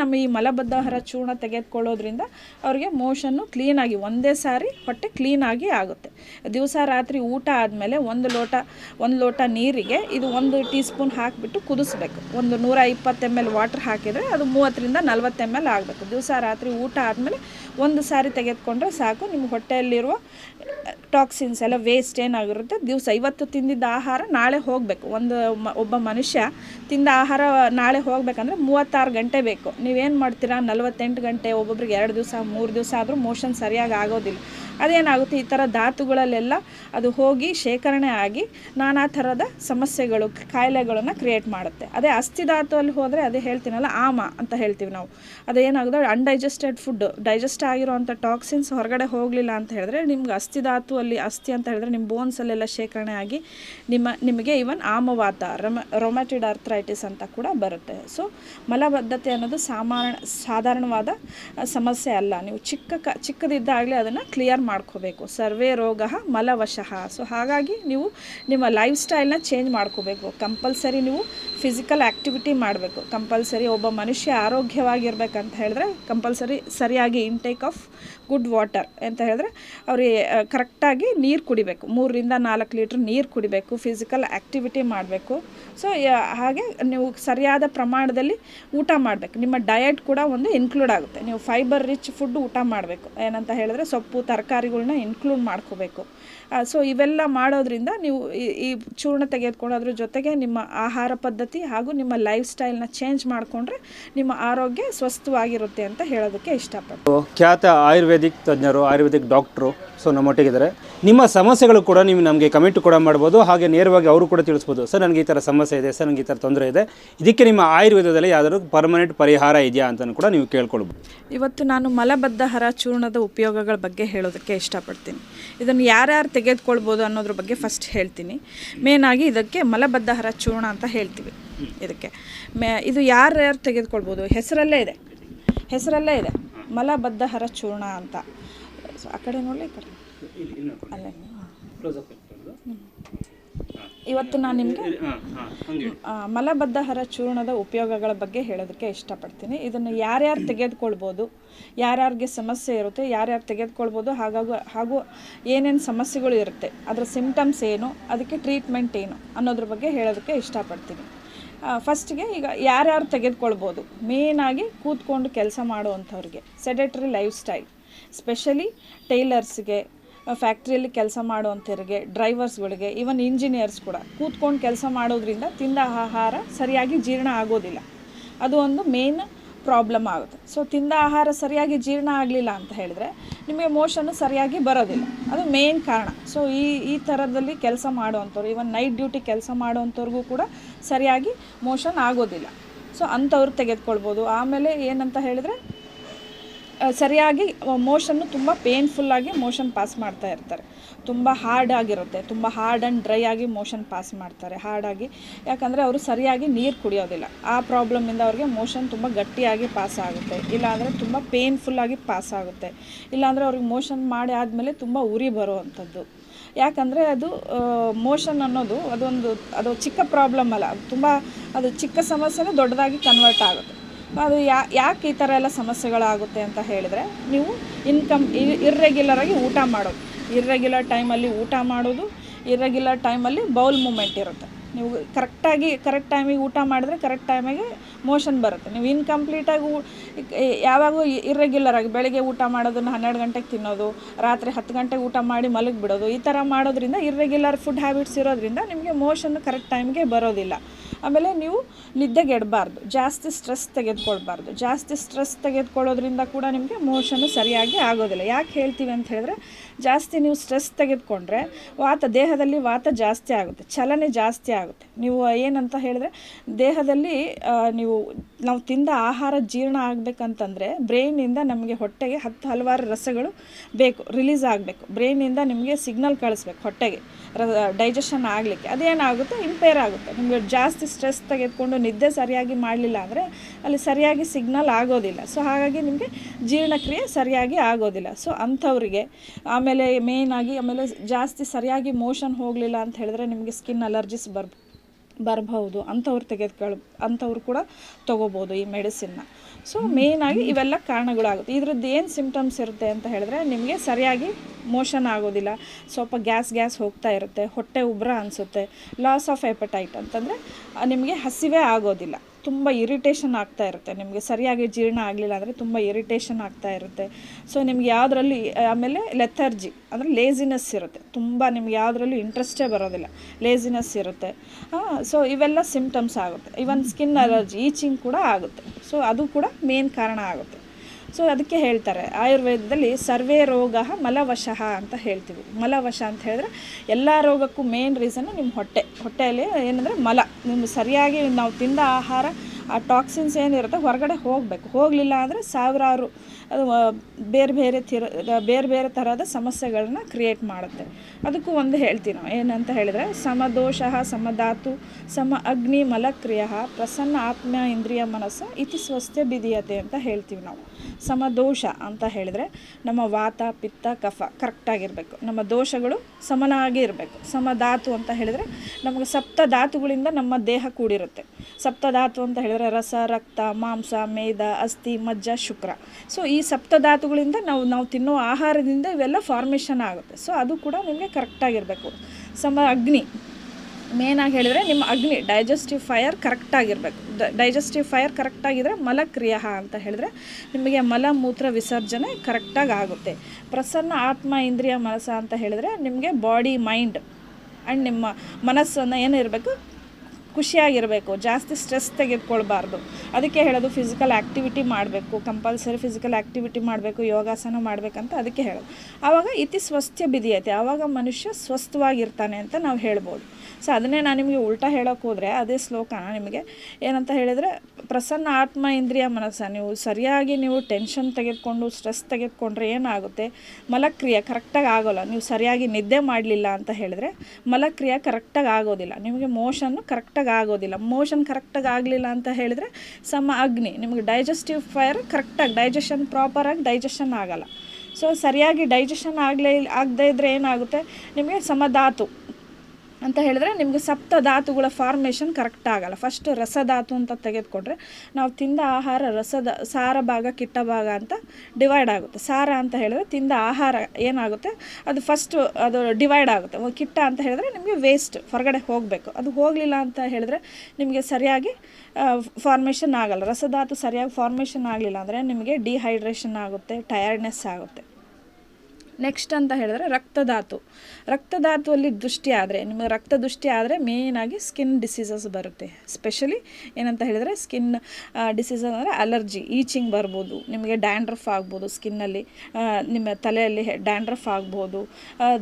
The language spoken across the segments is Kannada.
ನಮ್ಮ ಈ ಮಲಬದ್ಧಹಾರ ಚೂರ್ಣ ತೆಗೆದುಕೊಳ್ಳೋದ್ರಿಂದ ಅವರಿಗೆ ಮೋಷನ್ನು ಕ್ಲೀನಾಗಿ ಒಂದೇ ಸಾರಿ ಹೊಟ್ಟೆ ಕ್ಲೀನಾಗಿ ಆಗುತ್ತೆ. ದಿವಸ ರಾತ್ರಿ ಊಟ ಆದಮೇಲೆ ಒಂದು ಲೋಟ ಒಂದು ಲೋಟ ನೀರಿಗೆ ಇದು ಒಂದು ಟೀ ಸ್ಪೂನ್ ಹಾಕಿಬಿಟ್ಟು ಕುದಿಸ್ಬೇಕು. ಒಂದು ನೂರ ಇಪ್ಪತ್ತು ಎಂ ಎಲ್ ವಾಟ್ರ್ ಹಾಕಿದರೆ ಅದು ಮೂವತ್ತರಿಂದ ನಲ್ವತ್ತು ಎಂ ಎಲ್ ಆಗಬೇಕು. ದಿವಸ ರಾತ್ರಿ ಊಟ ಆದಮೇಲೆ ಒಂದು ಸಾರಿ ತೆಗೆದುಕೊಂಡ್ರೆ ಸಾಕು. ನಿಮ್ಮ ಹೊಟ್ಟೆಯಲ್ಲಿರುವ ಟಾಕ್ಸಿನ್ಸ್ ಎಲ್ಲ ವೇಸ್ಟ್ ಏನಾಗಿರುತ್ತೆ? ದಿವಸ ಇವತ್ತು ತಿಂದಿದ್ದ ಆಹಾರ ನಾಳೆ ಹೋಗಬೇಕು. ಒಂದು ಒಬ್ಬ ಮನುಷ್ಯ ತಿಂದ ಆಹಾರ ನಾಳೆ ಹೋಗಬೇಕಂದ್ರೆ ಮೂವತ್ತಾರು ಗಂಟೆ ಬೇಕು. ನೀವೇನು ಮಾಡ್ತೀರಾ? ನಲವತ್ತೆಂಟು ಗಂಟೆ ಒಬ್ಬೊಬ್ರಿಗೆ ಎರಡು ದಿವಸ, ಮೂರು ದಿವಸ ಆದರೂ ಮೋಷನ್ ಸರಿಯಾಗಿ ಆಗೋದಿಲ್ಲ. ಅದೇನಾಗುತ್ತೆ? ಈ ಥರ ಧಾತುಗಳಲ್ಲೆಲ್ಲ ಅದು ಹೋಗಿ ಶೇಖರಣೆ ಆಗಿ ನಾನಾ ಥರದ ಸಮಸ್ಯೆಗಳು ಕಾಯಿಲೆಗಳನ್ನು ಕ್ರಿಯೇಟ್ ಮಾಡುತ್ತೆ. ಅದೇ ಅಸ್ಥಿ ಧಾತುವಲ್ಲಿ ಹೋದರೆ ಅದೇ ಹೇಳ್ತೀನಲ್ಲ, ಆಮ ಅಂತ ಹೇಳ್ತೀವಿ ನಾವು. ಅದೇನಾಗುತ್ತೆ? ಅನ್ಡೈಜೆಸ್ಟೆಡ್ ಫುಡ್ ಡೈಜೆಸ್ಟ್ ಆಗಿರುವಂಥ ಟಾಕ್ಸಿನ್ಸ್ ಹೊರಗಡೆ ಹೋಗಲಿಲ್ಲ ಅಂತ ಹೇಳಿದ್ರೆ ನಿಮ್ಗೆ ಅಸ್ಥಿ ಧಾತು ಅಲ್ಲಿ ಅಸ್ಥಿ ಅಂತ ಹೇಳಿದ್ರೆ ನಿಮ್ಮ ಬೋನ್ಸಲ್ಲೆಲ್ಲ ಶೇಖರಣೆ ಆಗಿ ನಿಮ್ಮ, ನಿಮಗೆ ಈವನ್ ಆಮವಾತ, ರೊಮ ರೊಮ್ಯಾಟಿಡ್ ಆರ್ಥ್ರೈಟಿಸ್ ಅಂತ ಕೂಡ ಬರುತ್ತೆ. ಸೊ ಮಲಬದ್ಧತೆ ಅನ್ನೋದು ಸಾಮಾನ್ಯ ಸಾಧಾರಣವಾದ ಸಮಸ್ಯೆ ಅಲ್ಲ. ನೀವು ಚಿಕ್ಕ ಕ, ಚಿಕ್ಕದಿದ್ದಾಗಲೇ ಅದನ್ನು ಕ್ಲಿಯರ್ ಮಾಡ್ಕೋಬೇಕು. ಸರ್ವೇ ರೋಗ ಮಲವಶಃ. ಸೊ ಹಾಗಾಗಿ ನೀವು ನಿಮ್ಮ ಲೈಫ್ ಸ್ಟೈಲ್ನ ಚೇಂಜ್ ಮಾಡ್ಕೋಬೇಕು. ಕಂಪಲ್ಸರಿ ನೀವು ಫಿಸಿಕಲ್ ಆ್ಯಕ್ಟಿವಿಟಿ ಮಾಡಬೇಕು. ಕಂಪಲ್ಸರಿ ಒಬ್ಬ ಮನುಷ್ಯ ಆರೋಗ್ಯವಾಗಿರ್ಬೇಕಂತ ಹೇಳಿದ್ರೆ ಕಂಪಲ್ಸರಿ ಸರಿಯಾಗಿ ಇಂಟೇಕ್ ಆಫ್ ಗುಡ್ ವಾಟರ್ ಅಂತ ಹೇಳಿದ್ರೆ ಅವ್ರಿಗೆ ಕರೆಕ್ಟಾಗಿ ನೀರು ಕುಡಿಬೇಕು. ಮೂರರಿಂದ ನಾಲ್ಕು ಲೀಟ್ರ್ ನೀರು ಕುಡಿಬೇಕು ಫಿಸಿಕಲ್ ಆ್ಯಕ್ಟಿವಿಟಿ ಮಾಡಬೇಕು. ಸೊ ಹಾಗೆ ನೀವು ಸರಿಯಾದ ಪ್ರಮಾಣದಲ್ಲಿ ಊಟ ಮಾಡಬೇಕು. ನಿಮ್ಮ ಡಯಟ್ ಕೂಡ ಒಂದು ಇನ್ಕ್ಲೂಡ್ ಆಗುತ್ತೆ. ನೀವು ಫೈಬರ್ ರಿಚ್ ಫುಡ್ ಊಟ ಮಾಡಬೇಕು. ಏನಂತ ಹೇಳಿದ್ರೆ ಸೊಪ್ಪು ತರಕಾರಿಗಳ್ನ ಇನ್ಕ್ಲೂಡ್ ಮಾಡ್ಕೋಬೇಕು. ಸೊ ಇವೆಲ್ಲ ಮಾಡೋದ್ರಿಂದ ನೀವು ಈ- ಈ ಚೂರ್ಣ ತೆಗೆದುಕೊಳ್ಳೋದ್ರ ಜೊತೆಗೆ ನಿಮ್ಮ ಆಹಾರ ಪದ್ಧತಿ ಹಾಗೂ ನಿಮ್ಮ ಲೈಫ್ ಸ್ಟೈಲ್ನ ಚೇಂಜ್ ಮಾಡಿಕೊಂಡ್ರೆ ನಿಮ್ಮ ಆರೋಗ್ಯ ಸ್ವಸ್ಥವಾಗಿರುತ್ತೆ ಅಂತ ಹೇಳೋದಕ್ಕೆ ಇಷ್ಟಪಡ್ತೀನಿ. ಖ್ಯಾತ ಆಯುರ್ವೇದಿಕ್ ತಜ್ಞರು ಆಯುರ್ವೇದಿಕ್ ಡಾಕ್ಟ್ರು ಸೊ ನಮ್ಮೊಟ್ಟಿಗಿದ್ದಾರೆ. ನಿಮ್ಮ ಸಮಸ್ಯೆಗಳು ಕೂಡ ನೀವು ನಮಗೆ ಕಮೆಂಟ್ ಕೂಡ ಮಾಡ್ಬೋದು ಹಾಗೆ ನೇರವಾಗಿ ಅವರು ಕೂಡ ತಿಳಿಸ್ಬೋದು. ಸರ್ ನನಗೆ ಈ ಥರ ಸಮಸ್ಯೆ ಇದೆ ಸರ್ ನನಗೆ ಈ ಥರ ತೊಂದರೆ ಇದೆ. ಇದಕ್ಕೆ ನಿಮ್ಮ ಆಯುರ್ವೇದದಲ್ಲಿ ಯಾವ್ದಾದ್ರು ಪರ್ಮನೆಂಟ್ ಪರಿಹಾರ ಇದೆಯಾ ಅಂತಲೂ ಕೂಡ ನೀವು ಕೇಳ್ಕೊಳ್ಬೋದು. ಇವತ್ತು ನಾನು ಮಲಬದ್ಧ ಹರ ಚೂರ್ಣದ ಉಪಯೋಗಗಳ ಬಗ್ಗೆ ಹೇಳೋದಕ್ಕೆ ಇಷ್ಟಪಡ್ತೀನಿ. ಇದನ್ನು ಯಾರ್ಯಾರು ತೆಗೆದುಕೊಳ್ಬೋದು ಅನ್ನೋದ್ರ ಬಗ್ಗೆ ಫಸ್ಟ್ ಹೇಳ್ತೀನಿ. ಮೇನಾಗಿ ಇದಕ್ಕೆ ಮಲಬದ್ಧಹರ ಚೂರ್ಣ ಅಂತ ಹೇಳ್ತೀವಿ ಇದಕ್ಕೆ. ಮೇ ಇದು ಯಾರ್ಯಾರು ತೆಗೆದುಕೊಳ್ಬೋದು? ಹೆಸರಲ್ಲೇ ಇದೆ. ಹೆಸರಲ್ಲೇ ಇದೆ. ಮಲಬದ್ಧಹರ ಚೂರ್ಣ ಅಂತ. ಸೊ ಆ ಕಡೆ ನೋಡಲಿ ಈ ಕಡೆ. ಅಲ್ಲೇ. ಇವತ್ತು ನಾನು ನಿಮಗೆ ಮಲಬದ್ಧಹರ ಚೂರ್ಣದ ಉಪಯೋಗಗಳ ಬಗ್ಗೆ ಹೇಳೋದಕ್ಕೆ ಇಷ್ಟಪಡ್ತೀನಿ. ಇದನ್ನು ಯಾರ್ಯಾರು ತೆಗೆದುಕೊಳ್ಬೋದು ಯಾರ್ಯಾರಿಗೆ ಸಮಸ್ಯೆ ಇರುತ್ತೆ ಯಾರ್ಯಾರು ತೆಗೆದುಕೊಳ್ಬೋದು ಹಾಗಾಗಿ ಹಾಗೂ ಏನೇನು ಸಮಸ್ಯೆಗಳು ಇರುತ್ತೆ ಅದರ ಸಿಂಪ್ಟಮ್ಸ್ ಏನು ಅದಕ್ಕೆ ಟ್ರೀಟ್ಮೆಂಟ್ ಏನು ಅನ್ನೋದ್ರ ಬಗ್ಗೆ ಹೇಳೋದಕ್ಕೆ ಇಷ್ಟಪಡ್ತೀನಿ. ಫಸ್ಟಿಗೆ ಈಗ ಯಾರ್ಯಾರು ತೆಗೆದುಕೊಳ್ಬೋದು ಮೇಯ್ನಾಗಿ ಕೂತ್ಕೊಂಡು ಕೆಲಸ ಮಾಡುವಂಥವ್ರಿಗೆ ಸೆಡೆಟ್ರಿ ಲೈಫ್ ಸ್ಟೈಲ್ ಸ್ಪೆಷಲಿ ಟೈಲರ್ಸ್ಗೆ ಫ್ಯಾಕ್ಟ್ರಿಯಲ್ಲಿ ಕೆಲಸ ಮಾಡುವಂಥವ್ರಿಗೆ ಡ್ರೈವರ್ಸ್ಗಳಿಗೆ ಈವನ್ ಇಂಜಿನಿಯರ್ಸ್ ಕೂಡ ಕೂತ್ಕೊಂಡು ಕೆಲಸ ಮಾಡೋದ್ರಿಂದ ತಿಂದ ಆಹಾರ ಸರಿಯಾಗಿ ಜೀರ್ಣ ಆಗೋದಿಲ್ಲ. ಅದು ಒಂದು ಮೇನ್ ಪ್ರಾಬ್ಲಮ್ ಆಗುತ್ತೆ. ಸೊ ತಿಂದ ಆಹಾರ ಸರಿಯಾಗಿ ಜೀರ್ಣ ಆಗಲಿಲ್ಲ ಅಂತ ಹೇಳಿದ್ರೆ ನಿಮಗೆ ಮೋಷನ್ನು ಸರಿಯಾಗಿ ಬರೋದಿಲ್ಲ. ಅದು ಮೇನ್ ಕಾರಣ. ಸೊ ಈ ಈ ಥರದಲ್ಲಿ ಕೆಲಸ ಮಾಡುವಂಥವ್ರು ಈವನ್ ನೈಟ್ ಡ್ಯೂಟಿ ಕೆಲಸ ಮಾಡುವಂಥವ್ರಿಗೂ ಕೂಡ ಸರಿಯಾಗಿ ಮೋಷನ್ ಆಗೋದಿಲ್ಲ. ಸೊ ಅಂಥವ್ರು ತೆಗೆದುಕೊಳ್ಬೋದು. ಆಮೇಲೆ ಏನಂತ ಹೇಳಿದರೆ ಸರಿಯಾಗಿ ಮೋಷನ್ನು ತುಂಬ ಪೇನ್ಫುಲ್ಲಾಗಿ ಮೋಷನ್ ಪಾಸ್ ಮಾಡ್ತಾ ಇರ್ತಾರೆ. ತುಂಬ ಹಾರ್ಡ್ ಆಗಿರುತ್ತೆ. ತುಂಬ ಹಾರ್ಡ್ ಆ್ಯಂಡ್ ಡ್ರೈ ಆಗಿ ಮೋಷನ್ ಪಾಸ್ ಮಾಡ್ತಾರೆ. ಹಾರ್ಡಾಗಿ ಯಾಕಂದರೆ ಅವರು ಸರಿಯಾಗಿ ನೀರು ಕುಡಿಯೋದಿಲ್ಲ. ಆ ಪ್ರಾಬ್ಲಮಿಂದ ಅವ್ರಿಗೆ ಮೋಷನ್ ತುಂಬ ಗಟ್ಟಿಯಾಗಿ ಪಾಸ್ ಆಗುತ್ತೆ. ಇಲ್ಲಾಂದರೆ ತುಂಬ ಪೇನ್ಫುಲ್ಲಾಗಿ ಪಾಸ್ ಆಗುತ್ತೆ. ಇಲ್ಲಾಂದರೆ ಅವ್ರಿಗೆ ಮೋಷನ್ ಮಾಡಿ ಆದಮೇಲೆ ತುಂಬ ಉರಿ ಬರುವಂಥದ್ದು. ಯಾಕಂದರೆ ಅದು ಮೋಷನ್ ಅನ್ನೋದು ಅದೊಂದು, ಅದು ಚಿಕ್ಕ ಪ್ರಾಬ್ಲಮ್ ಅಲ್ಲ. ತುಂಬ, ಅದು ಚಿಕ್ಕ ಸಮಸ್ಯೆನೇ ದೊಡ್ಡದಾಗಿ ಕನ್ವರ್ಟ್ ಆಗುತ್ತೆ. ಅದು ಯಾ, ಯಾಕೆ ಈ ಥರ ಎಲ್ಲ ಸಮಸ್ಯೆಗಳಾಗುತ್ತೆ ಅಂತ ಹೇಳಿದರೆ, ನೀವು ಇನ್ಕಮ್ ಇರ್ರೆಗ್ಯುಲರಾಗಿ ಊಟ ಮಾಡೋದು. ಇರ್ರೆಗ್ಯುಲರ್ ಟೈಮಲ್ಲಿ ಊಟ ಮಾಡೋದು ಇರ್ರೆಗ್ಯುಲರ್ ಟೈಮಲ್ಲಿ ಬೌಲ್ ಮೂಮೆಂಟ್ ಇರುತ್ತೆ. ನೀವು ಕರೆಕ್ಟಾಗಿ ಕರೆಕ್ಟ್ ಟೈಮಿಗೆ ಊಟ ಮಾಡಿದ್ರೆ ಕರೆಕ್ಟ್ ಟೈಮಿಗೆ ಮೋಷನ್ ಬರುತ್ತೆ. ನೀವು ಇನ್ಕಂಪ್ಲೀಟಾಗಿ ಯಾವಾಗೂ ಇರ್ರೆಗ್ಯುಲರ್ ಆಗಿ ಬೆಳಗ್ಗೆ ಊಟ ಮಾಡೋದನ್ನು ಹನ್ನೆರಡು ಗಂಟೆಗೆ ತಿನ್ನೋದು, ರಾತ್ರಿ ಹತ್ತು ಗಂಟೆಗೆ ಊಟ ಮಾಡಿ ಮಲಗಿಬಿಡೋದು, ಈ ಥರ ಮಾಡೋದ್ರಿಂದ ಇರ್ರೆಗ್ಯುಲರ್ ಫುಡ್ ಹ್ಯಾಬಿಟ್ಸ್ ಇರೋದ್ರಿಂದ ನಿಮಗೆ ಮೋಷನ್ ಕರೆಕ್ಟ್ ಟೈಮ್ಗೆ ಬರೋದಿಲ್ಲ. ಆಮೇಲೆ ನೀವು ನಿದ್ದೆಗೆಡಬಾರ್ದು, ಜಾಸ್ತಿ ಸ್ಟ್ರೆಸ್ ತೆಗೆದುಕೊಳ್ಬಾರ್ದು. ಜಾಸ್ತಿ ಸ್ಟ್ರೆಸ್ ತೆಗೆದುಕೊಳ್ಳೋದ್ರಿಂದ ಕೂಡ ನಿಮಗೆ ಮೋಷನ್ನು ಸರಿಯಾಗಿ ಆಗೋದಿಲ್ಲ. ಯಾಕೆ ಹೇಳ್ತೀವಿ ಅಂತ ಹೇಳಿದ್ರೆ ಜಾಸ್ತಿ ನೀವು ಸ್ಟ್ರೆಸ್ ತೆಗೆದುಕೊಂಡ್ರೆ ವಾತ ದೇಹದಲ್ಲಿ ವಾತ ಜಾಸ್ತಿ ಆಗುತ್ತೆ, ಚಲನೆ ಜಾಸ್ತಿ ಆಗುತ್ತೆ. ನೀವು ಏನಂತ ಹೇಳಿದ್ರೆ ದೇಹದಲ್ಲಿ ನೀವು ನಾವು ತಿಂದ ಆಹಾರ ಜೀರ್ಣ ಆಗಬೇಕಂತಂದರೆ ಬ್ರೈನಿಂದ ನಮಗೆ ಹೊಟ್ಟೆಗೆ ಹತ್ತು ಹಲವಾರು ರಸಗಳು ಬೇಕು ರಿಲೀಸ್ ಆಗಬೇಕು. ಬ್ರೈನಿಂದ ನಿಮಗೆ ಸಿಗ್ನಲ್ ಕಳಿಸ್ಬೇಕು ಹೊಟ್ಟೆಗೆ ಡೈಜೆಷನ್ ಆಗಲಿಕ್ಕೆ. ಅದೇನಾಗುತ್ತೆ? ಇಂಪೇರ್ ಆಗುತ್ತೆ. ನಿಮಗೆ ಜಾಸ್ತಿ ಸ್ಟ್ರೆಸ್ ತೆಗೆದುಕೊಂಡು ನಿದ್ದೆ ಸರಿಯಾಗಿ ಮಾಡಲಿಲ್ಲ ಅಂದರೆ ಅಲ್ಲಿ ಸರಿಯಾಗಿ ಸಿಗ್ನಲ್ ಆಗೋದಿಲ್ಲ. ಸೊ ಹಾಗಾಗಿ ನಿಮಗೆ ಜೀರ್ಣಕ್ರಿಯೆ ಸರಿಯಾಗಿ ಆಗೋದಿಲ್ಲ. ಸೊ ಅಂಥವ್ರಿಗೆ ಆಮೇಲೆ ಮೇಯ್ನಾಗಿ ಆಮೇಲೆ ಜಾಸ್ತಿ ಸರಿಯಾಗಿ ಮೋಷನ್ ಹೋಗಲಿಲ್ಲ ಅಂತ ಹೇಳಿದ್ರೆ ನಿಮಗೆ ಸ್ಕಿನ್ ಅಲರ್ಜಿಸ್ ಬರ್ ಬರಬಹುದು ಅಂಥವ್ರು ತೆಗೆದುಕೊಳ್ ಅಂಥವ್ರು ಕೂಡ ತೊಗೋಬೋದು ಈ ಮೆಡಿಸಿನ್ನ ಸೊ ಮೇಯ್ನಾಗಿ ಇವೆಲ್ಲ ಕಾರಣಗಳಾಗುತ್ತೆ. ಇದ್ರದ್ದು ಏನು ಸಿಂಪ್ಟಮ್ಸ್ ಇರುತ್ತೆ ಅಂತ ಹೇಳಿದ್ರೆ ನಿಮಗೆ ಸರಿಯಾಗಿ ಮೋಷನ್ ಆಗೋದಿಲ್ಲ. ಸ್ವಲ್ಪ ಗ್ಯಾಸ್ ಗ್ಯಾಸ್ ಹೋಗ್ತಾ ಇರುತ್ತೆ, ಹೊಟ್ಟೆ ಉಬ್ರ ಅನಿಸುತ್ತೆ ಲಾಸ್ ಆಫ್ ಎಪಟೈಟ್ ಅಂತಂದರೆ ನಿಮಗೆ ಹಸಿವೆ ಆಗೋದಿಲ್ಲ. ತುಂಬ ಇರಿಟೇಷನ್ ಆಗ್ತಾ ಇರುತ್ತೆ. ನಿಮಗೆ ಸರಿಯಾಗಿ ಜೀರ್ಣ ಆಗಲಿಲ್ಲ ಅಂದರೆ ತುಂಬ ಇರಿಟೇಷನ್ ಆಗ್ತಾ ಇರುತ್ತೆ. ಸೊ ನಿಮ್ಗೆ ಯಾವುದ್ರಲ್ಲಿ ಆಮೇಲೆ ಲೆಥರ್ಜಿ ಅಂದರೆ ಲೇಸಿನೆಸ್ ಇರುತ್ತೆ. ತುಂಬ ನಿಮ್ಗೆ ಯಾವುದರಲ್ಲೂ ಇಂಟ್ರೆಸ್ಟೇ ಬರೋದಿಲ್ಲ. ಲೇಸಿನೆಸ್ ಇರುತ್ತೆ. ಸೊ ಇವೆಲ್ಲ ಸಿಮ್ಟಮ್ಸ್ ಆಗುತ್ತೆ. ಇವನ್ ಸ್ಕಿನ್ ಅಲರ್ಜಿ ಈಚಿಂಗ್ ಕೂಡ ಆಗುತ್ತೆ. ಸೊ ಅದು ಕೂಡ ಮೇನ್ ಕಾರಣ ಆಗುತ್ತೆ. ಸೊ ಅದಕ್ಕೆ ಹೇಳ್ತಾರೆ. ಆಯುರ್ವೇದದಲ್ಲಿ ಸರ್ವೇ ರೋಗ ಮಲವಶಃ ಅಂತ ಹೇಳ್ತೀವಿ. ಮಲವಶ ಅಂತ ಹೇಳಿದ್ರೆ ಎಲ್ಲ ರೋಗಕ್ಕೂ ಮೇನ್ ರೀಸನ್ ನಿಮ್ಮ ಹೊಟ್ಟೆ. ಹೊಟ್ಟೆಯಲ್ಲಿ ಏನಂದರೆ ಮಲ. ನಿಮ್ಮ ಸರಿಯಾಗಿ ನಾವು ತಿಂದ ಆಹಾರ, ಆ ಟಾಕ್ಸಿನ್ಸ್ ಏನಿರುತ್ತೆ ಹೊರಗಡೆ ಹೋಗಬೇಕು. ಹೋಗಲಿಲ್ಲ ಅಂದರೆ ಸಾವಿರಾರು, ಅದು ಬೇರೆ ಬೇರೆ ತಿರ, ಬೇರೆ ಬೇರೆ ಥರದ ಸಮಸ್ಯೆಗಳನ್ನ ಕ್ರಿಯೇಟ್ ಮಾಡುತ್ತೆ. ಅದಕ್ಕೂ ಒಂದು ಹೇಳ್ತೀವಿ ನಾವು. ಏನಂತ ಹೇಳಿದರೆ ಸಮದೋಷ ಸಮಧಾತು, ಸಮ ಅಗ್ನಿ ಮಲಕ್ರಿಯ ಪ್ರಸನ್ನ ಆತ್ಮ ಇಂದ್ರಿಯ ಮನಸ್ಸು ಇತಿ ಸ್ವಸ್ಥ್ಯ ಬಿದಿಯತೆ ಅಂತ ಹೇಳ್ತೀವಿ ನಾವು. ಸಮದೋಷ ಅಂತ ಹೇಳಿದರೆ ನಮ್ಮ ವಾತ, ಪಿತ್ತ, ಕಫ ಕರೆಕ್ಟಾಗಿರಬೇಕು ನಮ್ಮ ದೋಷಗಳು ಸಮನಾಗಿ ಇರಬೇಕು. ಸಮಧಾತು ಅಂತ ಹೇಳಿದರೆ ನಮಗೆ ಸಪ್ತ ಧಾತುಗಳಿಂದ ನಮ್ಮ ದೇಹ ಕೂಡಿರುತ್ತೆ. ಸಪ್ತಧಾತು ಅಂತ ಹೇಳಿದರೆ ರಸ, ರಕ್ತ, ಮಾಂಸ, ಮೇದ, ಅಸ್ಥಿ, ಮಜ್ಜ, ಶುಕ್ರ. ಸೊ ಈ ಸಪ್ತಧಾತುಗಳಿಂದ ನಾವು ನಾವು ತಿನ್ನೋ ಆಹಾರದಿಂದ ಇವೆಲ್ಲ ಫಾರ್ಮೇಷನ್ ಆಗುತ್ತೆ. ಸೊ ಅದು ಕೂಡ ನಿಮಗೆ ಕರೆಕ್ಟಾಗಿರಬೇಕು ಸಮ, ಅಗ್ನಿ. ಮೇನಾಗಿ ಹೇಳಿದರೆ ನಿಮ್ಮ ಅಗ್ನಿ ಡೈಜೆಸ್ಟಿವ್ ಫೈರ್ ಕರೆಕ್ಟಾಗಿರಬೇಕು ಡೈಜೆಸ್ಟಿವ್ ಫೈರ್ ಕರೆಕ್ಟಾಗಿದ್ದರೆ ಮಲಕ್ರಿಯ ಅಂತ ಹೇಳಿದ್ರೆ ನಿಮಗೆ ಮಲ ಮೂತ್ರ ವಿಸರ್ಜನೆ ಕರೆಕ್ಟಾಗಿ ಆಗುತ್ತೆ. ಪ್ರಸನ್ನ ಆತ್ಮ, ಇಂದ್ರಿಯ, ಮನಸ್ಸ ಅಂತ ಹೇಳಿದರೆ ನಿಮಗೆ ಬಾಡಿ ಮೈಂಡ್ ಆ್ಯಂಡ್ ನಿಮ್ಮ ಮನಸ್ಸನ್ನು ಏನಿರಬೇಕು ಖುಷಿಯಾಗಿರಬೇಕು, ಜಾಸ್ತಿ ಸ್ಟ್ರೆಸ್ ತೆಗೆದುಕೊಳ್ಬಾರ್ದು. ಅದಕ್ಕೆ ಹೇಳೋದು ಫಿಸಿಕಲ್ ಆ್ಯಕ್ಟಿವಿಟಿ ಮಾಡಬೇಕು ಕಂಪಲ್ಸರಿ ಫಿಸಿಕಲ್ ಆ್ಯಕ್ಟಿವಿಟಿ ಮಾಡಬೇಕು, ಯೋಗಾಸನ ಮಾಡಬೇಕಂತ ಅದಕ್ಕೆ ಹೇಳೋದು. ಆವಾಗ ಇತಿ ಸ್ವಸ್ಥ್ಯ ಬಿದಿಯತೆ, ಆವಾಗ ಮನುಷ್ಯ ಸ್ವಸ್ಥವಾಗಿರ್ತಾನೆ ಅಂತ ನಾವು ಹೇಳ್ಬೋದು. ಸೊ ಅದನ್ನೇ ನಾನು ನಿಮಗೆ ಉಲ್ಟಾ ಹೇಳೋಕೆ ಹೋದರೆ, ಅದೇ ಶ್ಲೋಕ ನಿಮಗೆ ಏನಂತ ಹೇಳಿದರೆ, ಪ್ರಸನ್ನ ಆತ್ಮ ಇಂದ್ರಿಯ ಮನಸ್ಸ, ನೀವು ಸರಿಯಾಗಿ ನೀವು ಟೆನ್ಷನ್ ತೆಗೆದುಕೊಂಡು ಸ್ಟ್ರೆಸ್ ತೆಗೆದುಕೊಂಡ್ರೆ ಏನಾಗುತ್ತೆ? ಮಲಕ್ರಿಯೆ ಕರೆಕ್ಟಾಗಿ ಆಗೋಲ್ಲ. ನೀವು ಸರಿಯಾಗಿ ನಿದ್ದೆ ಮಾಡಲಿಲ್ಲ ಅಂತ ಹೇಳಿದ್ರೆ, ಮಲಕ್ರಿಯೆ ಕರೆಕ್ಟಾಗಿ ಆಗೋದಿಲ್ಲ. ನಿಮಗೆ ಮೋಷನ್ನು ಕರೆಕ್ಟಾಗಿ ಆಗೋದಿಲ್ಲ. ಮೋಷನ್ ಕರೆಕ್ಟಾಗಿ ಆಗಲಿಲ್ಲ ಅಂತ ಹೇಳಿದರೆ, ಸಮ ಅಗ್ನಿ, ನಿಮಗೆ ಡೈಜೆಸ್ಟಿವ್ ಫೈರ್ ಕರೆಕ್ಟಾಗಿ ಡೈಜೆಷನ್ ಪ್ರಾಪರಾಗಿ ಡೈಜೆಷನ್ ಆಗಲ್ಲ. ಸೊ ಸರಿಯಾಗಿ ಡೈಜೆಷನ್ ಆಗಲೇ, ಆಗದೇ ಇದ್ದರೆ ಏನಾಗುತ್ತೆ? ನಿಮಗೆ ಸಮಧಾತು. ಅಂತ ಹೇಳಿದ್ರೆ ನಿಮಗೆ ಸಪ್ತ ಧಾತುಗಳ ಫಾರ್ಮೇಷನ್ ಕರೆಕ್ಟ್ ಆಗಲ್ಲ. ಫಸ್ಟ್ ರಸಧಾತು ಅಂತ ತೆಗೆದುಕೊಂಡ್ರೆ ನಾವು ತಿಂದ ಆಹಾರ ರಸದ, ಸಾರ ಭಾಗ, ಕಿಟ್ಟ ಭಾಗ ಅಂತ ಡಿವೈಡ್ ಆಗುತ್ತೆ. ಸಾರ ಅಂತ ಹೇಳಿದ್ರೆ ತಿಂದ ಆಹಾರ ಏನಾಗುತ್ತೆ? ಅದು ಫಸ್ಟ್ ಅದು ಡಿವೈಡ್ ಆಗುತ್ತೆ. ಕಿಟ್ಟ ಅಂತ ಹೇಳಿದ್ರೆ ನಿಮಗೆ ವೇಸ್ಟ್ ಹೊರಗಡೆ ಹೋಗಬೇಕು. ಅದು ಹೋಗಲಿಲ್ಲ ಅಂತ ಹೇಳಿದ್ರೆ ನಿಮಗೆ ಸರಿಯಾಗಿ ಫಾರ್ಮೇಷನ್ ಆಗಲ್ಲ. ರಸಧಾತು ಸರಿಯಾಗಿ ಫಾರ್ಮೇಷನ್ ಆಗಲಿಲ್ಲ ಅಂದರೆ ನಿಮಗೆ ಡಿಹೈಡ್ರೇಷನ್ ಆಗುತ್ತೆ ಟಯರ್ಡ್ನೆಸ್ ಆಗುತ್ತೆ. ನೆಕ್ಸ್ಟ್ ಅಂತ ಹೇಳಿದ್ರೆ ರಕ್ತಧಾತು ರಕ್ತಧಾತುವಲ್ಲಿ ದೃಷ್ಟಿ ಆದರೆ, ನಿಮಗೆ ರಕ್ತ ದೃಷ್ಟಿ ಆದರೆ ಮೇಯ್ನಾಗಿ ಸ್ಕಿನ್ ಡಿಸೀಸಸ್ ಬರುತ್ತೆ. ಸ್ಪೆಷಲಿ ಏನಂತ ಹೇಳಿದರೆ ಸ್ಕಿನ್ ಡಿಸೀಸಸ್ ಅಂದರೆ ಅಲರ್ಜಿ ಈಚಿಂಗ್ ಬರ್ಬೋದು, ನಿಮಗೆ ಡ್ಯಾಂಡ್ರಫ್ ಆಗ್ಬೋದು ಸ್ಕಿನ್ನಲ್ಲಿ ನಿಮ್ಮ ತಲೆಯಲ್ಲಿ ಡ್ಯಾಂಡ್ರಫ್ ಆಗ್ಬೋದು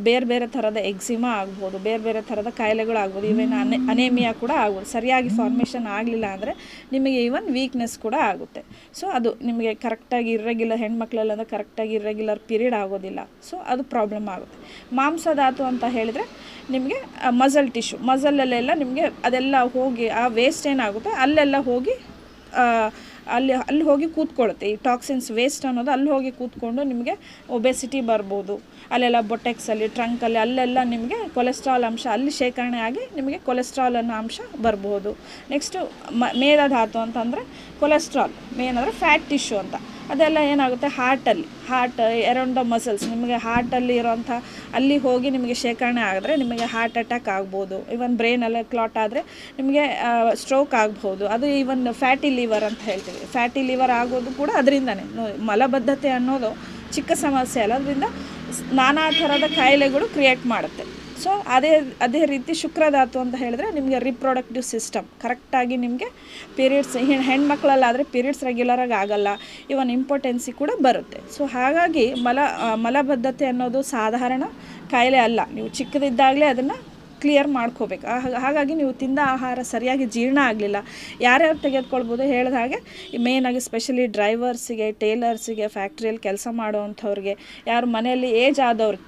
ಬೇರೆ ಬೇರೆ ಥರದ ಎಕ್ಸಿಮಾ ಆಗ್ಬೋದು, ಬೇರೆ ಬೇರೆ ಥರದ ಕಾಯಿಲೆಗಳು ಆಗ್ಬೋದು ಈವನ್ ಅನೆ ಅನೇಮಿಯಾ ಕೂಡ ಆಗ್ಬೋದು. ಸರಿಯಾಗಿ ಫಾರ್ಮೇಷನ್ ಆಗಲಿಲ್ಲ ಅಂದರೆ ನಿಮಗೆ ಈವನ್ ವೀಕ್ನೆಸ್ ಕೂಡ ಆಗುತ್ತೆ. ಸೊ ಅದು ನಿಮಗೆ ಕರೆಕ್ಟಾಗಿ ಇರ್ರೆಗ್ಯುಲರ್ ಹೆಣ್ಮಕ್ಳೆಲ್ಲ ಅಂದರೆ ಕರೆಕ್ಟಾಗಿ ಇರ್ರೆಗ್ಯುಲರ್ ಪೀರಿಯಡ್ ಆಗೋದಿಲ್ಲ. ಸೊ ಅದು ಪ್ರಾಬ್ಲಮ್ ಆಗುತ್ತೆ. ಮಾಂಸಧಾತು ಅಂತ ಹೇಳಿದರೆ ನಿಮಗೆ ಮಸಲ್ ಟಿಶ್ಯೂ ಮಸಲಲ್ಲೆಲ್ಲ ನಿಮಗೆ ಅದೆಲ್ಲ ಹೋಗಿ, ಆ ವೇಸ್ಟ್ ಏನಾಗುತ್ತೆ? ಅಲ್ಲೆಲ್ಲ ಹೋಗಿ ಅಲ್ಲಿ ಅಲ್ಲಿ ಹೋಗಿ ಕೂತ್ಕೊಳ್ಳುತ್ತೆ. ಈ ಟಾಕ್ಸಿನ್ಸ್ ವೇಸ್ಟ್ ಅನ್ನೋದು ಅಲ್ಲಿ ಹೋಗಿ ಕೂತ್ಕೊಂಡು ನಿಮಗೆ ಒಬೆಸಿಟಿ ಬರ್ಬೋದು. ಅಲ್ಲೆಲ್ಲ ಬೊಟೆಕ್ಸಲ್ಲಿ ಟ್ರಂಕಲ್ಲಿ ಅಲ್ಲೆಲ್ಲ ನಿಮಗೆ ಕೊಲೆಸ್ಟ್ರಾಲ್ ಅಂಶ, ಅಲ್ಲಿ ಶೇಖರಣೆ ಆಗಿ ನಿಮಗೆ ಕೊಲೆಸ್ಟ್ರಾಲ್ ಅನ್ನೋ ಅಂಶ ಬರ್ಬೋದು. ನೆಕ್ಸ್ಟು ಮ ಮೇಧಾತು ಅಂತಂದರೆ ಕೊಲೆಸ್ಟ್ರಾಲ್ ಮೇನ್ ಫ್ಯಾಟ್ ಟಿಶ್ಯೂ ಅಂತ. ಅದೆಲ್ಲ ಏನಾಗುತ್ತೆ? ಹಾರ್ಟಲ್ಲಿ ಹಾರ್ಟ್ ಎರೌಂಡ್ ಮಸಲ್ಸ್ ನಿಮಗೆ ಹಾರ್ಟಲ್ಲಿ ಇರೋಂಥ ಅಲ್ಲಿ ಹೋಗಿ ನಿಮಗೆ ಶೇಖರಣೆ ಆದರೆ ನಿಮಗೆ ಹಾರ್ಟ್ ಅಟ್ಯಾಕ್ ಆಗ್ಬೋದು. ಇವನ್ ಬ್ರೈನೆಲ್ಲ ಕ್ಲಾಟ್ ಆದರೆ ನಿಮಗೆ ಸ್ಟ್ರೋಕ್ ಆಗ್ಬೋದು. ಅದು ಈವನ್ ಫ್ಯಾಟಿ ಲಿವರ್ ಅಂತ ಹೇಳ್ತೀವಿ. ಫ್ಯಾಟಿ ಲಿವರ್ ಆಗೋದು ಕೂಡ ಅದರಿಂದನೇ. ಮಲಬದ್ಧತೆ ಅನ್ನೋದು ಚಿಕ್ಕ ಸಮಸ್ಯೆ ಅಲ್ಲ. ಅದರಿಂದ ನಾನಾ ಥರದ ಕಾಯಿಲೆಗಳು ಕ್ರಿಯೇಟ್ ಮಾಡುತ್ತೆ. ಸೊ ಅದೇ ಅದೇ ರೀತಿ ಶುಕ್ರಧಾತು ಅಂತ ಹೇಳಿದ್ರೆ ನಿಮಗೆ ರಿಪ್ರೊಡಕ್ಟಿವ್ ಸಿಸ್ಟಮ್ ಕರೆಕ್ಟಾಗಿ ನಿಮಗೆ ಪೀರಿಯಡ್ಸ್ ಹೆಣ್ಮಕ್ಳಲ್ಲಾದರೆ ಪೀರಿಯಡ್ಸ್ ರೆಗ್ಯುಲರಾಗಿ ಆಗಲ್ಲ. ಇವನ್ ಇಂಪಾರ್ಟೆನ್ಸಿ ಕೂಡ ಬರುತ್ತೆ. ಸೊ ಹಾಗಾಗಿ ಮಲ ಮಲಬದ್ಧತೆ ಅನ್ನೋದು ಸಾಧಾರಣ ಕಾಯಿಲೆ ಅಲ್ಲ. ನೀವು ಚಿಕ್ಕದಿದ್ದಾಗಲೇ ಅದನ್ನು ಕ್ಲಿಯರ್ ಮಾಡ್ಕೋಬೇಕು. ಹಾಗಾಗಿ ನೀವು ತಿಂದ ಆಹಾರ ಸರಿಯಾಗಿ ಜೀರ್ಣ ಆಗಲಿಲ್ಲ. ಯಾರ್ಯಾರು ತೆಗೆದುಕೊಳ್ಬೋದು ಹೇಳಿದ ಹಾಗೆ ಮೇಯ್ನಾಗಿ ಸ್ಪೆಷಲಿ ಡ್ರೈವರ್ಸಿಗೆ ಟೇಲರ್ಸಿಗೆ ಫ್ಯಾಕ್ಟ್ರಿಯಲ್ಲಿ ಕೆಲಸ ಮಾಡೋವಂಥವ್ರಿಗೆ, ಯಾರು ಮನೆಯಲ್ಲಿ ಏಜ್ ಆದವ್ರಿಗೆ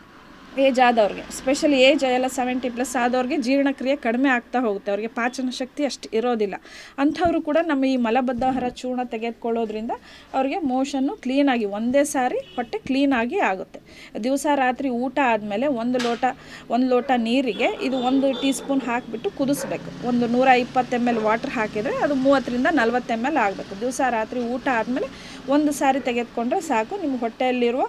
ಏಜ್ ಆದವ್ರಿಗೆ ಸ್ಪೆಷಲಿ ಏಜ್ ಎಲ್ಲ ಸೆವೆಂಟಿ ಪ್ಲಸ್ ಆದವ್ರಿಗೆ ಜೀರ್ಣಕ್ರಿಯೆ ಕಡಿಮೆ ಆಗ್ತಾ ಹೋಗುತ್ತೆ. ಅವ್ರಿಗೆ ಪಾಚನ ಶಕ್ತಿ ಅಷ್ಟು ಇರೋದಿಲ್ಲ. ಅಂಥವರು ಕೂಡ ನಮ್ಮ ಈ ಮಲಬದ್ಧಹಾರ ಚೂರ್ಣ ತೆಗೆದುಕೊಳ್ಳೋದ್ರಿಂದ ಅವ್ರಿಗೆ ಮೋಷನ್ನು ಕ್ಲೀನಾಗಿ ಒಂದೇ ಸಾರಿ ಹೊಟ್ಟೆ ಕ್ಲೀನಾಗಿ ಆಗುತ್ತೆ. ದಿವಸ ರಾತ್ರಿ ಊಟ ಆದಮೇಲೆ ಒಂದು ಲೋಟ ಒಂದು ಲೋಟ ನೀರಿಗೆ ಇದು ಒಂದು ಟೀ ಸ್ಪೂನ್ ಹಾಕಿಬಿಟ್ಟು ಕುದಿಸ್ಬೇಕು. ಒಂದು ನೂರ ಇಪ್ಪತ್ತು ಎಂ ಎಲ್ ವಾಟ್ರ್ ಹಾಕಿದರೆ ಅದು ಮೂವತ್ತರಿಂದ ನಲ್ವತ್ತು ಎಂ ಎಲ್ ಆಗಬೇಕು. ದಿವಸ ರಾತ್ರಿ ಊಟ ಆದಮೇಲೆ ಒಂದು ಸಾರಿ ತೆಗೆದುಕೊಂಡ್ರೆ ಸಾಕು. ನಿಮ್ಮ ಹೊಟ್ಟೆಯಲ್ಲಿರುವ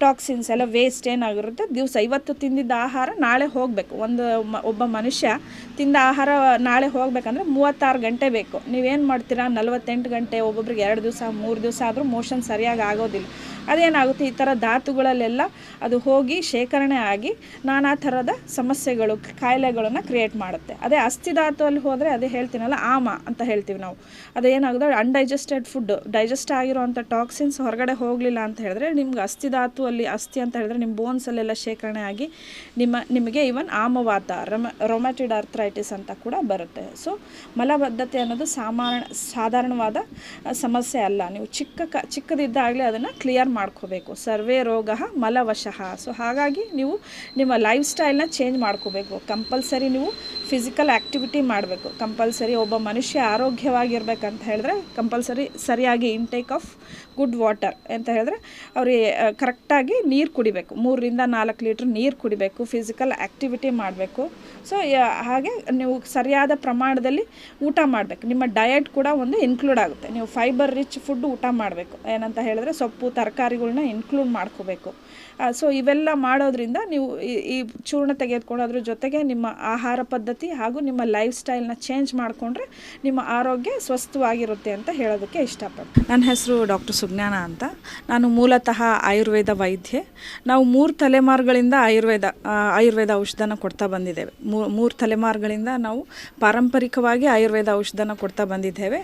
ಟಾಕ್ಸಿನ್ಸ್ ಎಲ್ಲ ವೇಸ್ಟ್ ಏನಾಗಿರುತ್ತೆ? ದಿವಸ ಇವತ್ತು ತಿಂದಿದ್ದ ಆಹಾರ ನಾಳೆ ಹೋಗಬೇಕು. ಒಂದು ಒಬ್ಬ ಮನುಷ್ಯ ತಿಂದ ಆಹಾರ ನಾಳೆ ಹೋಗಬೇಕಂದ್ರೆ ಮೂವತ್ತಾರು ಗಂಟೆ ಬೇಕು. ನೀವೇನು ಮಾಡ್ತೀರಾ? ನಲವತ್ತೆಂಟು ಗಂಟೆ ಒಬ್ಬೊಬ್ರಿಗೆ ಎರಡು ದಿವಸ, ಮೂರು ದಿವಸ ಆದರೂ ಮೋಷನ್ ಸರಿಯಾಗಿ ಆಗೋದಿಲ್ಲ. ಅದೇನಾಗುತ್ತೆ? ಈ ಥರ ಧಾತುಗಳಲ್ಲೆಲ್ಲ ಅದು ಹೋಗಿ ಶೇಖರಣೆ ಆಗಿ ನಾನಾ ಥರದ ಸಮಸ್ಯೆಗಳು ಕಾಯಿಲೆಗಳನ್ನು ಕ್ರಿಯೇಟ್ ಮಾಡುತ್ತೆ. ಅದೇ ಅಸ್ಥಿ ಧಾತುವಲ್ಲಿ ಹೋದರೆ ಅದೇ ಹೇಳ್ತೀನಲ್ಲ, ಆಮ ಅಂತ ಹೇಳ್ತೀವಿ ನಾವು. ಅದೇನಾಗುತ್ತೆ? ಅನ್ಡೈಜೆಸ್ಟೆಡ್ ಫುಡ್ ಡೈಜೆಸ್ಟ್ ಆಗಿರುವಂಥ ಟಾಕ್ಸಿನ್ಸ್ ಹೊರಗಡೆ ಹೋಗಲಿಲ್ಲ ಅಂತ ಹೇಳಿದ್ರೆ ನಿಮ್ಗೆ ಅಸ್ಥಿ ಧಾತು ಅಲ್ಲಿ ಅಸ್ಥಿ ಅಂತ ಹೇಳಿದ್ರೆ ನಿಮ್ಮ ಬೋನ್ಸಲ್ಲೆಲ್ಲ ಶೇಖರಣೆ ಆಗಿ ನಿಮ್ಮ, ನಿಮಗೆ ಈವನ್ ಆಮವಾತ, ರೊಮ ರೊಮ್ಯಾಟಿಡ್ ಆರ್ಥ್ರೈಟಿಸ್ ಅಂತ ಕೂಡ ಬರುತ್ತೆ. ಸೊ ಮಲಬದ್ಧತೆ ಅನ್ನೋದು ಸಾಮಾನ್ಯ ಸಾಧಾರಣವಾದ ಸಮಸ್ಯೆ ಅಲ್ಲ. ನೀವು ಚಿಕ್ಕ ಕ, ಚಿಕ್ಕದಿದ್ದಾಗಲೇ ಅದನ್ನು ಕ್ಲಿಯರ್ ಮಾಡ್ಕೋಬೇಕು. ಸರ್ವೇ ರೋಗ ಮಲವಶಃ. ಸೊ ಹಾಗಾಗಿ ನೀವು ನಿಮ್ಮ ಲೈಫ್ ಸ್ಟೈಲ್ನ ಚೇಂಜ್ ಮಾಡ್ಕೋಬೇಕು. ಕಂಪಲ್ಸರಿ ನೀವು ಫಿಸಿಕಲ್ ಆ್ಯಕ್ಟಿವಿಟಿ ಮಾಡಬೇಕು. ಕಂಪಲ್ಸರಿ ಒಬ್ಬ ಮನುಷ್ಯ ಆರೋಗ್ಯವಾಗಿರ್ಬೇಕಂತ ಹೇಳಿದ್ರೆ ಕಂಪಲ್ಸರಿ ಸರಿಯಾಗಿ ಇಂಟೇಕ್ ಆಫ್ ಗುಡ್ ವಾಟರ್ ಅಂತ ಹೇಳಿದ್ರೆ ಅವ್ರಿಗೆ ಕರೆಕ್ಟಾಗಿ ನೀರು ಕುಡಿಬೇಕು. ಮೂರರಿಂದ ನಾಲ್ಕು ಲೀಟ್ರ್ ನೀರು ಕುಡಿಬೇಕು ಫಿಸಿಕಲ್ ಆ್ಯಕ್ಟಿವಿಟಿ ಮಾಡಬೇಕು. ಸೊ ಹಾಗೆ ನೀವು ಸರಿಯಾದ ಪ್ರಮಾಣದಲ್ಲಿ ಊಟ ಮಾಡಬೇಕು. ನಿಮ್ಮ ಡಯಟ್ ಕೂಡ ಒಂದು ಇನ್ಕ್ಲೂಡ್ ಆಗುತ್ತೆ. ನೀವು ಫೈಬರ್ ರಿಚ್ ಫುಡ್ ಊಟ ಮಾಡಬೇಕು. ಏನಂತ ಹೇಳಿದ್ರೆ ಸೊಪ್ಪು ತರಕಾರಿಗಳ್ನ ಇನ್ಕ್ಲೂಡ್ ಮಾಡ್ಕೋಬೇಕು. ಸೊ ಇವೆಲ್ಲ ಮಾಡೋದ್ರಿಂದ ನೀವು ಈ ಚೂರ್ಣ ತೆಗೆದುಕೊಳ್ಳೋದ್ರ ಜೊತೆಗೆ ನಿಮ್ಮ ಆಹಾರ ಪದ್ಧತಿ ಹಾಗೂ ನಿಮ್ಮ ಲೈಫ್ ಸ್ಟೈಲ್ನ ಚೇಂಜ್ ಮಾಡಿಕೊಂಡ್ರೆ ನಿಮ್ಮ ಆರೋಗ್ಯ ಸ್ವಸ್ಥವಾಗಿರುತ್ತೆ ಅಂತ ಹೇಳೋದಕ್ಕೆ ಇಷ್ಟಪಡ್ತೀನಿ. ನನ್ನ ಹೆಸರು ಡಾಕ್ಟರ್ ಸುಜ್ಞಾನ ಅಂತ. ನಾನು ಮೂಲತಃ ಆಯುರ್ವೇದ ವೈದ್ಯೆ. ನಾವು ಮೂರು ತಲೆಮಾರುಗಳಿಂದ ಆಯುರ್ವೇದ ಆಯುರ್ವೇದ ಔಷಧನ ಕೊಡ್ತಾ ಬಂದಿದ್ದೇವೆ. ಮೂರು ತಲೆಮಾರುಗಳಿಂದ ನಾವು ಪಾರಂಪರಿಕವಾಗಿ ಆಯುರ್ವೇದ ಔಷಧನ ಕೊಡ್ತಾ ಬಂದಿದ್ದೇವೆ.